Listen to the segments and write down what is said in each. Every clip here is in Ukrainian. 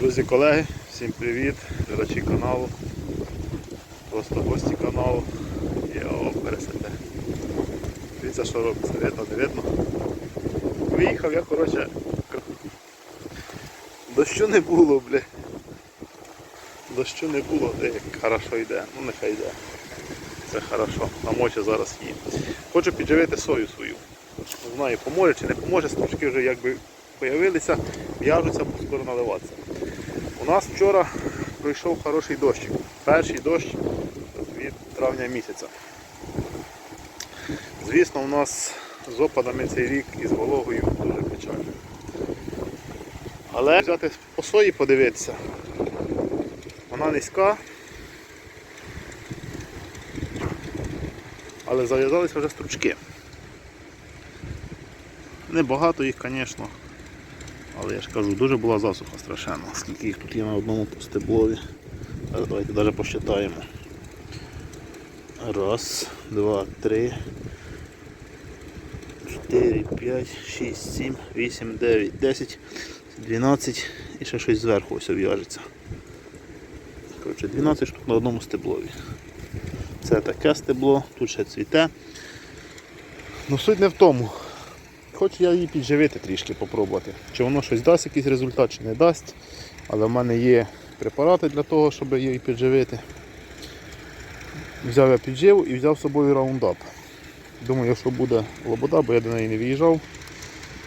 Друзі, колеги, всім привіт, глядачі каналу, просто гості каналу. Йо, пересете. Дивіться, що робиться, видно, не видно. Виїхав я, коротше, дощу не було, бля. Дощу не було, де як хорошо йде, ну нехай йде. Це хорошо, намоче зараз її. Хочу підживити сою свою. Не знаю, поможе чи не поможе, стручки вже якби появилися, в'яжуться, скоро наливатися. У нас вчора пройшов хороший дощик. Перший дощ від травня місяця. Звісно, у нас з опадами цей рік і з вологою дуже печально. Але взяти по сої подивитися. Вона низька. Але зав'язалися вже стручки. Небагато їх, звісно. Але я ж кажу, дуже була засуха страшенна. Скільки їх тут є на одному стеблові. Зараз давайте навіть посчитаємо. Раз, два, три, чотири, п'ять, шість, сім, вісім, дев'ять, десять, дванадцять і ще щось зверху ось обв'яжеться. Коротше, 12 штук на одному стеблові. Це таке стебло, тут ще цвіте. Ну суть не в тому. Хочу я її підживити трішки, попробувати. Чи воно щось дасть якийсь результат, чи не дасть. Але в мене є препарати для того, щоб її підживити. Взяв я підживу і взяв з собою раундап. Думаю, що буде лобода, бо я до неї не виїжджав.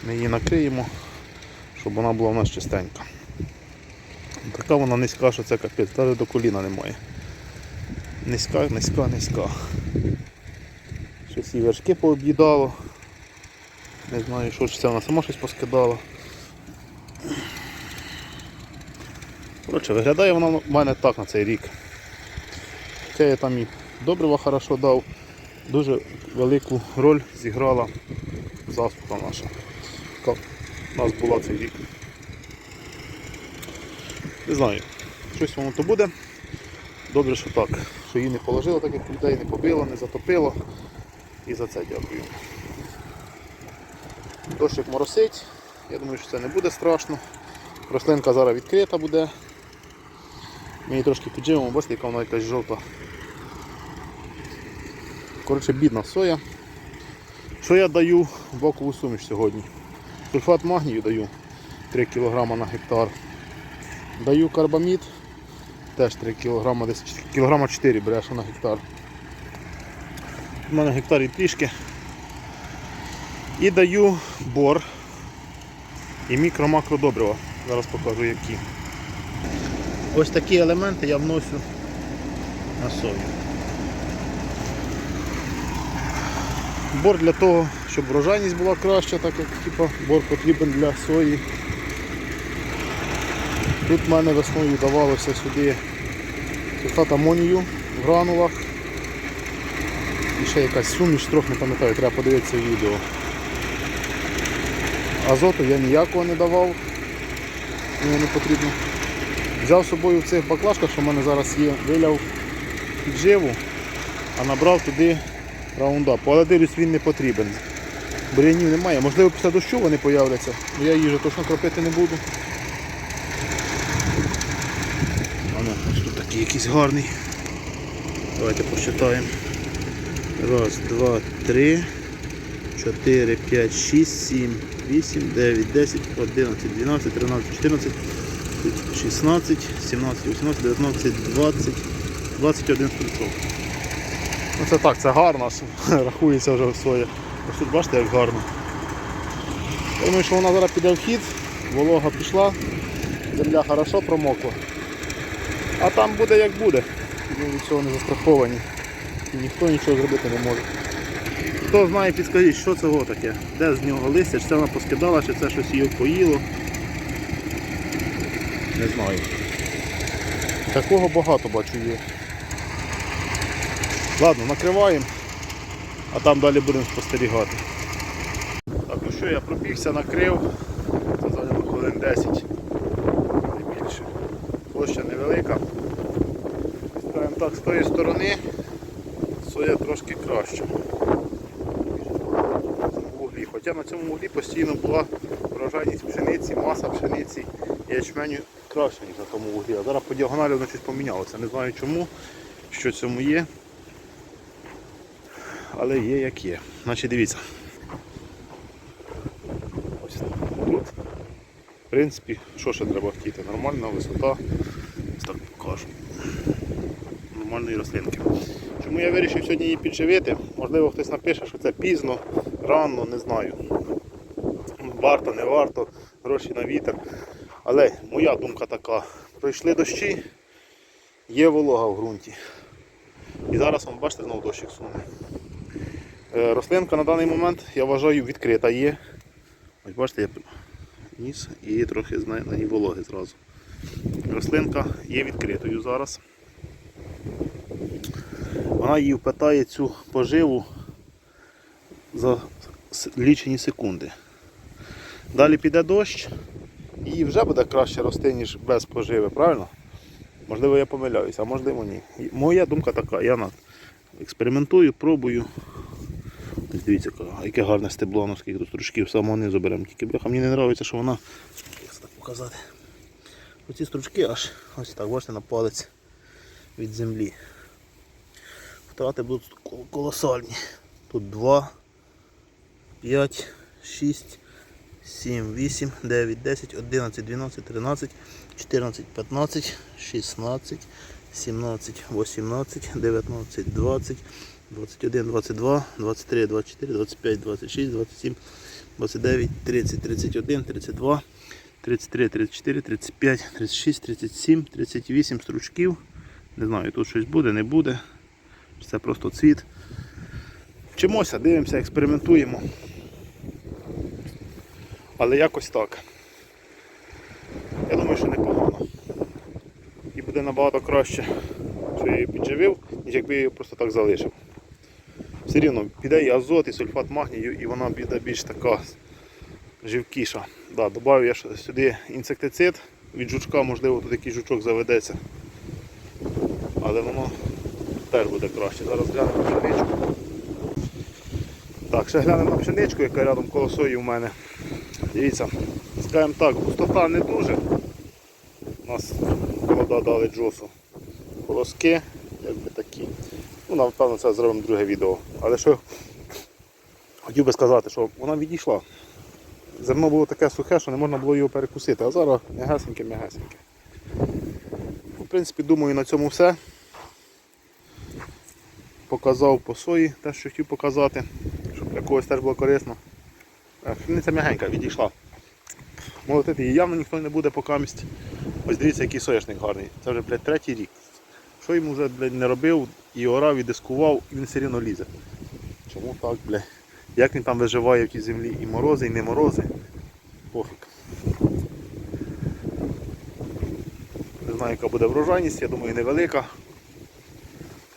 Ми її накриємо, щоб вона була в нас чистенька. Така вона низька, що це капець, навіть до коліна немає. Низька, низька, низька. Щось і вершки пооб'їдало. Не знаю, що ж це вона сама щось поскидала. Коротше, виглядає вона в мене так на цей рік. Це я там і добрива хорошо дав. Дуже велику роль зіграла засуха наша. Яка у нас була цей рік. Не знаю, щось воно то буде. Добре, що так, що її не положило, так як людей не побило, не затопило. І за це дякую. Дощик моросить, я думаю, що це не буде страшно. Рослинка зараз відкрита буде. Її трошки підживемо, бачите, яка вона якась жовта. Коротше, бідна соя. Що я даю бокову суміш сьогодні? Сульфат магнію даю 3 кг на гектар. Даю карбамід, теж 3 кг, десь кілограма 4 береш на гектар. У мене гектар і трішки. І даю бор і мікро-макро добрива. Зараз покажу які. Ось такі елементи я вношу на сою. Бор для того, щоб врожайність була краща, так як типу, бор потрібен для сої. Тут в мене весною давалося сюди сульфат амонію в гранулах. І ще якась суміш, трохи не пам'ятаю, треба подивитися відео. Азоту я ніякого не давав, мені не потрібно. Взяв з собою в цих баклажках, що в мене зараз є, виляв підживу, а набрав туди раундап. Але дивлюсь, він не потрібен. Бур'янів немає. Можливо, після дощу вони появляться, але я вже точно кропити не буду. Ну, тут такий якийсь гарний. Давайте посчитаємо. Раз, два, три, чотири, п'ять, шість, сім, вісім, дев'ять, десять, одинадцять, дванадцять, тринадцять, чотирнадцять, шістнадцять, сімнадцять, вісімнадцять, дев'ятнадцять, двадцять, двадцять один стрільцов. Ну це так, це гарно, рахується вже своє. Ось тут бачите, як гарно. Думаю, що вона зараз піде в хід, волога пішла, земля хорошо промокла. А там буде як буде. Ми від цього не застраховані. І ніхто нічого зробити не може. Хто знає, підскажіть, що це таке? Де з нього листя, чи це вона поскидала, чи це щось її поїло. Не знаю. Такого багато бачу є. Ладно, накриваємо, а там далі будемо спостерігати. Так, ну що, я пробігся, накрив. Це зайняло хвилин 10. Не більше. Площа невелика. Ставимо так з тої сторони, соя трошки краще. Хоча на цьому вуглі постійно була врожайність пшениці, маса пшениці. і ячменю краще, ніж на тому вуглі. А зараз по діагоналі воно щось помінялося. Не знаю чому, що цьому є. Але є як є. Значить дивіться. Ось тут. В принципі, що ще треба хотіти? Нормальна висота. Ось так покажу. Нормальної рослинки. Чому я вирішив сьогодні її підживити? Можливо, хтось напише, що це пізно, рано, не знаю. Варто, не варто, гроші на вітер. Але моя думка така. Пройшли дощі, є волога в ґрунті. І зараз вам бачите знову дощик суне. Е, Рослинка на даний момент, я вважаю, відкрита є. Ось бачите, я ніс і трохи на ній вологи зразу. Рослинка є відкритою зараз. Вона її впитає цю поживу за лічені секунди. Далі піде дощ, і вже буде краще рости, ніж без поживи, правильно? Можливо, я помиляюся, а можливо ні. Моя думка така, я на- експериментую, пробую. Ось дивіться, яке гарне стебло, ну скільки тут стручків, самого низу беремо. Тільки бляха, мені не подобається, що вона. Як це так показати? Оці стручки аж ось так, бачите, на палець від землі. Втрати будуть кол- колосальні. Тут 2, 5, 6, 7, 8, 9, 10, 11, 12, 13, 14, 15, 16, 17, 18, 19, 20, 21, 22, 23, 24, 25, 26, 27, 29, 30, 31, 32, 33, 34, 35, 36, 37, 38 стручків. Не знаю, тут щось буде, не буде. Це просто цвіт. Вчимося, дивимося, експериментуємо. Але якось так. Я думаю, що непогано. І буде набагато краще, що я її підживив, ніж якби я її просто так залишив. Все рівно піде і азот, і сульфат магнію, і вона буде більш така живкіша. Да, Добавив я сюди інсектицид від жучка, можливо, тут якийсь жучок заведеться. Але воно теж буде краще. Зараз глянемо на пшеничку. Так, ще глянемо на пшеничку, яка рядом коло сої у мене. Дивіться, скажімо так, густота не дуже. У нас холода дали джосу. Колоски, якби такі. Ну, напевно, це зробимо друге відео. Але що хотів би сказати, що вона відійшла. Зерно було таке сухе, що не можна було його перекусити, а зараз м'ягесеньке-м'ягесеньке. В принципі, думаю, на цьому все. Показав по сої те, що хотів показати, щоб для когось теж було корисно. Пшениця м'ягенька, відійшла. Молотити її явно ніхто не буде покамість. Ось дивіться, який соняшник гарний. Це вже блядь, третій рік. Що йому вже блядь, не робив, і орав, і дискував, і він все рівно лізе. Чому так, блядь? Як він там виживає в тій землі і морози, і не морози. Пофіг. Не знаю, яка буде врожайність, я думаю, невелика.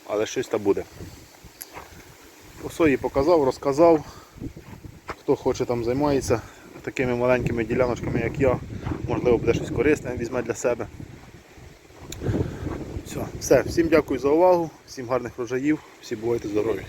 Але щось там буде. По показав, розказав. Хто хоче там займається такими маленькими діляночками, як я, можливо, буде щось корисне, візьме для себе. Все, все. Всім дякую за увагу, всім гарних врожаїв, всі бувайте здорові.